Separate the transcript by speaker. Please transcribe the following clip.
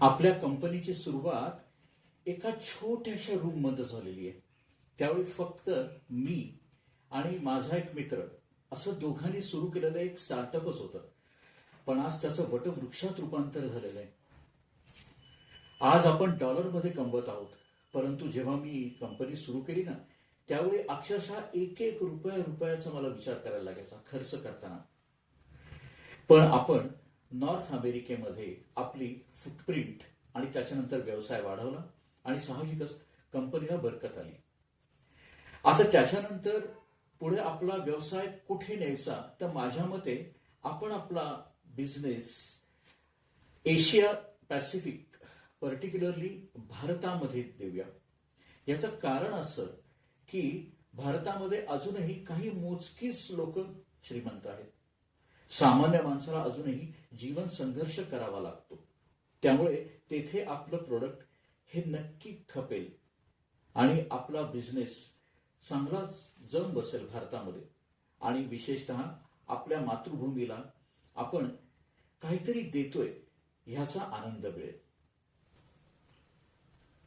Speaker 1: आपल्या कंपनीची सुरुवात एका छोट्याशा रूममध्ये झालेली आहे. त्यावेळी फक्त मी आणि माझा एक मित्र असं दोघांनी सुरू केलेलं एक स्टार्टअपच होतं. पण आज त्याचं वटवृक्षात रूपांतर झालेलं आहे. आज आपण डॉलरमध्ये कमवत आहोत. परंतु जेव्हा मी कंपनी सुरू केली ना त्यावेळी अक्षरशः एक एक रुपया रुपयाचा मला विचार करायला लागायचा खर्च करताना. पण आपण नॉर्थ अमेरिकेमध्ये आपली फुटप्रिंट आणि त्याच्यानंतर व्यवसाय वाढवला आणि साहजिकच कंपनीला बरकत आली. आता त्याच्यानंतर पुढे आपला व्यवसाय कुठे न्यायचा? तर माझ्या मते आपण आपला बिझनेस एशिया पॅसिफिक पर्टिक्युलरली भारतामध्ये देऊया. याचं कारण असं की भारतामध्ये अजूनही काही मोजकीच लोक श्रीमंत आहेत. सामान्य माणसाला अजूनही जीवन संघर्ष करावा लागतो. त्यामुळे तेथे आपलं प्रोडक्ट हे नक्की खपेल. आणि आपला बिझनेस चांगलाच जम बसेल भारतामध्ये. आणि विशेषतः आपल्या मातृभूमीला आपण काहीतरी देतोय ह्याचा आनंद मिळेल.